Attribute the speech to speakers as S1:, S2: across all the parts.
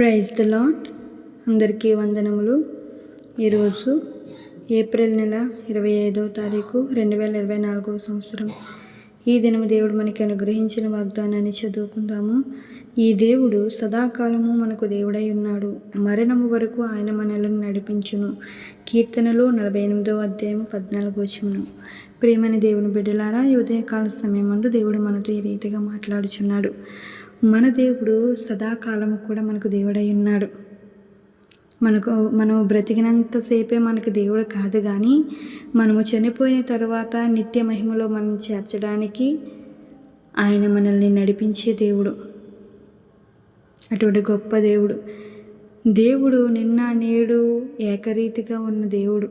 S1: Praise the lord అందరికీ వందనములు. ఈరోజు ఏప్రిల్ నెల ఇరవై ఐదవ తారీఖు రెండు వేల ఇరవై నాలుగవ సంవత్సరం. ఈ దినము దేవుడు మనకి అనుగ్రహించిన వాగ్దానాన్ని చదువుకుందాము. ఈ దేవుడు సదాకాలము మనకు దేవుడై ఉన్నాడు. మరణము వరకు ఆయన మనలను నడిపించును. కీర్తనలో నలభై ఎనిమిదవ అధ్యాయం పద్నాలుగో చిమును ప్రేమని దేవుని బిడ్డలారా ఈ ఉదయకాల సమయం ముందు దేవుడు మనతో ఈ రీతిగా మాట్లాడుచున్నాడు. మన దేవుడు సదాకాలము కూడా మనకు దేవుడై ఉన్నాడు. మనకు మనం బ్రతికినంతసేపే మనకు దేవుడు కాదు కానీ మనము చనిపోయిన తర్వాత నిత్య మహిమలో మనం చేర్చడానికి ఆయన మనల్ని నడిపించే దేవుడు. అటువంటి గొప్ప దేవుడు. దేవుడు నిన్న నేడు ఏకరీతిగా ఉన్న దేవుడు.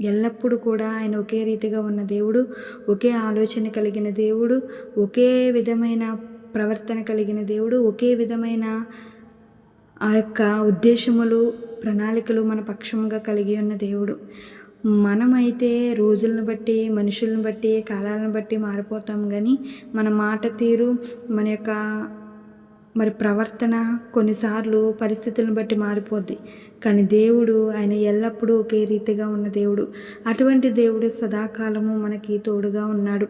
S1: ఎల్లప్పుడూ కూడా ఆయన ఒకే రీతిగా ఉన్న దేవుడు ఒకే ఆలోచన కలిగిన దేవుడు ఒకే విధమైన ప్రవర్తన కలిగిన దేవుడు ఒకే విధమైన ఆ యొక్క ఉద్దేశములు ప్రణాళికలు మన పక్షంగా కలిగి ఉన్న దేవుడు. మనమైతే రోజులను బట్టి మనుషులను బట్టి కాలాలను బట్టి మారిపోతాం కానీ మన మాట తీరు మన యొక్క మరి ప్రవర్తన కొన్నిసార్లు పరిస్థితులను బట్టి మారిపోద్ది. కానీ దేవుడు ఆయన ఎల్లప్పుడూ ఒకే రీతిగా ఉన్న దేవుడు. అటువంటి దేవుడు సదాకాలము మనకి తోడుగా ఉన్నాడు.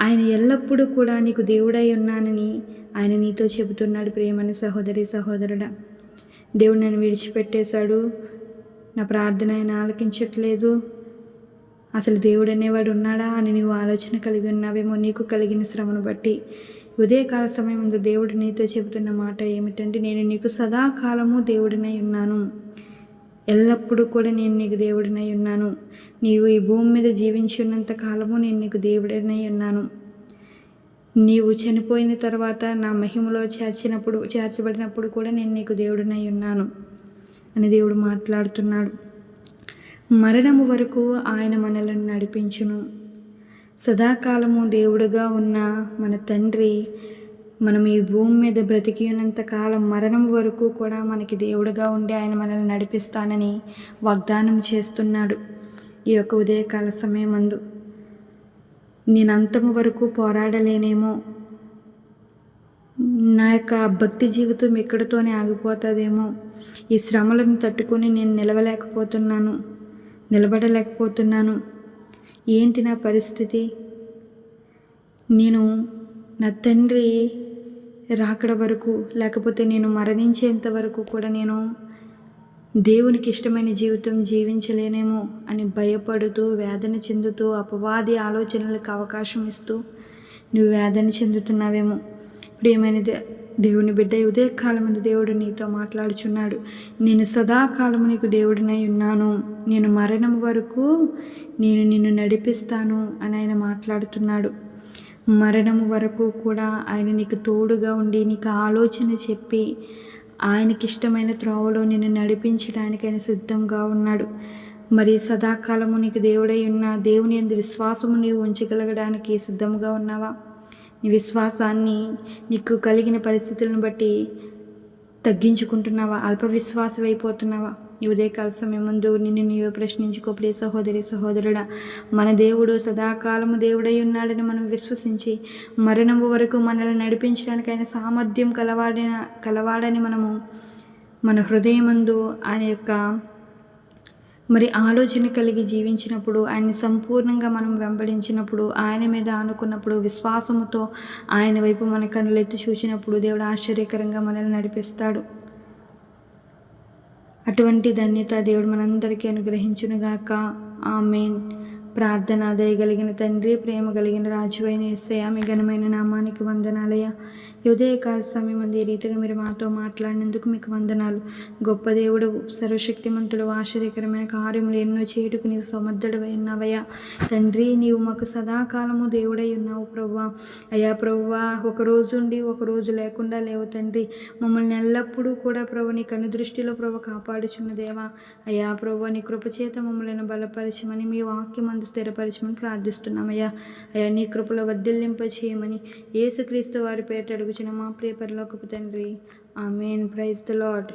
S1: ఆయన ఎల్లప్పుడూ కూడా నీకు దేవుడై ఉన్నానని ఆయన నీతో చెబుతున్నాడు ప్రేమని సహోదరి సహోదరుడా. దేవుడు నన్ను విడిచిపెట్టేశాడు. నా ప్రార్థన ఆయన ఆలకించట్లేదు. అసలు దేవుడు అనేవాడు ఉన్నాడా అని నీవు ఆలోచన కలిగి ఉన్నావేమో నీకు కలిగిన శ్రమను బట్టి. ఉదయకాల సమయంలో దేవుడు నీతో చెబుతున్న మాట ఏమిటంటే నేను నీకు సదాకాలము దేవుడినై ఉన్నాను. ఎల్లప్పుడూ కూడా నేను నీకు దేవుడినై ఉన్నాను. నీవు ఈ భూమి మీద జీవించి ఉన్నంత కాలము నేను నీకు దేవుడినై ఉన్నాను. నీవు చనిపోయిన తర్వాత నా మహిమలో చేర్చినప్పుడు చేర్చబడినప్పుడు కూడా నేను నీకు దేవుడినై ఉన్నాను అని దేవుడు మాట్లాడుతున్నాడు. మరణము వరకు ఆయన మనలను నడిపించును. సదాకాలము దేవుడుగా ఉన్న మన తండ్రి మనం ఈ భూమి మీద బ్రతికి ఉన్నంత కాలం మరణం వరకు కూడా మనకి దేవుడుగా ఉండి ఆయన మనల్ని నడిపిస్తానని వాగ్దానం చేస్తున్నాడు ఈ యొక్క ఉదయకాల సమయం అందు నేను అంతము వరకు పోరాడలేనేమో. నా యొక్క భక్తి జీవితం ఎక్కడితోనే ఆగిపోతుందేమో. ఈ శ్రమలను తట్టుకొని నేను నిలవలేకపోతున్నాను నిలబడలేకపోతున్నాను. ఏంటి నా పరిస్థితి? నేను నా తండ్రి రాకడ వరకు లేకపోతే నేను మరణించేంత వరకు కూడా నేను దేవునికి ఇష్టమైన జీవితం జీవించలేనేమో అని భయపడుతూ వేదన చెందుతూ అపవాది ఆలోచనలకు అవకాశం ఇస్తూ నువ్వు వేదన చెందుతున్నావేమో. ప్రియమైన దేవుని బిడ్డ ఉదయకాలం దేవుడు నీతో మాట్లాడుచున్నాడు. నేను సదాకాలము నీకు దేవుడినై ఉన్నాను. నేను మరణం వరకు నేను నిన్ను నడిపిస్తాను అని ఆయన మాట్లాడుతున్నాడు. మరణము వరకు కూడా ఆయన నీకు తోడుగా ఉండి నీకు ఆలోచన చెప్పి ఆయనకిష్టమైన త్రోవలో నిన్ను నడిపించడానికి ఆయన సిద్ధంగా ఉన్నాడు. మరి సదాకాలము నీకు దేవుడై ఉన్న దేవుని ఎందు విశ్వాసము నీవు ఉంచగలగడానికి సిద్ధంగా ఉన్నావా? నీ విశ్వాసాన్ని నీకు కలిగిన పరిస్థితులను బట్టి తగ్గించుకుంటున్నావా? అల్ప విశ్వాసం అయిపోతున్నావా ఈ ఉదయకాల సమయం ముందు నిన్ను నీవు ప్రశ్నించుకో ప్రియ సహోదరి సహోదరుడా. మన దేవుడు సదాకాలము దేవుడై ఉన్నాడని మనం విశ్వసించి మరణము వరకు మనల్ని నడిపించడానికి ఆయన సామర్థ్యం కలవాడిన కలవాడని మనము మన హృదయమందు ఆయన యొక్క మరి ఆలోచన కలిగి జీవించినప్పుడు ఆయన్ని సంపూర్ణంగా మనం వెంబడించినప్పుడు ఆయన మీద ఆనుకున్నప్పుడు విశ్వాసముతో ఆయన వైపు మన కనులెత్తి చూసినప్పుడు దేవుడు ఆశ్చర్యకరంగా మనల్ని నడిపిస్తాడు. అటువంటి ధన్యత దేవుడు మనందరికీ అనుగ్రహించునుగాక. ఆమెన్. ప్రార్థన దయగలిగిన తండ్రి ప్రేమ కలిగిన రాజువైన ఎస్సయ మీ ఘనమైన నామానికి వందనాలయ ఉదయకాల సమయం అంది ఈ రీతిగా మీరు మాతో మాట్లాడినందుకు మీకు వందనాలు. గొప్ప దేవుడు సర్వశక్తిమంతుడు ఆశ్చర్యకరమైన కార్యములు ఎన్నో చేయుటకు నీవు సమర్థుడు ఉన్నావయ్యా. తండ్రి నీవు మాకు సదాకాలము దేవుడై ఉన్నావు ప్రవ్వా. అయ్యా ప్రవ్వా ఒక రోజు ఉండి ఒక రోజు లేకుండా లేవు తండ్రి. మమ్మల్ని ఎల్లప్పుడూ కూడా ప్రభు నీ కను దృష్టిలో ప్రభు కాపాడుచున్న దేవా. అయ్యా ప్రభు నీ కృపచేత మమ్మల్ని బలపరచమని మీ వాక్యం అందు స్థిరపరచమని ప్రార్థిస్తున్నామయ్యా. అయ్యా నీ కృపలో వర్ధిల్లింప చేయమని యేసుక్రీస్తు వారి పేట అడుగుచిన మా ప్రియ పరలోకపు తండ్రి. ఆమెన్. Praise the lord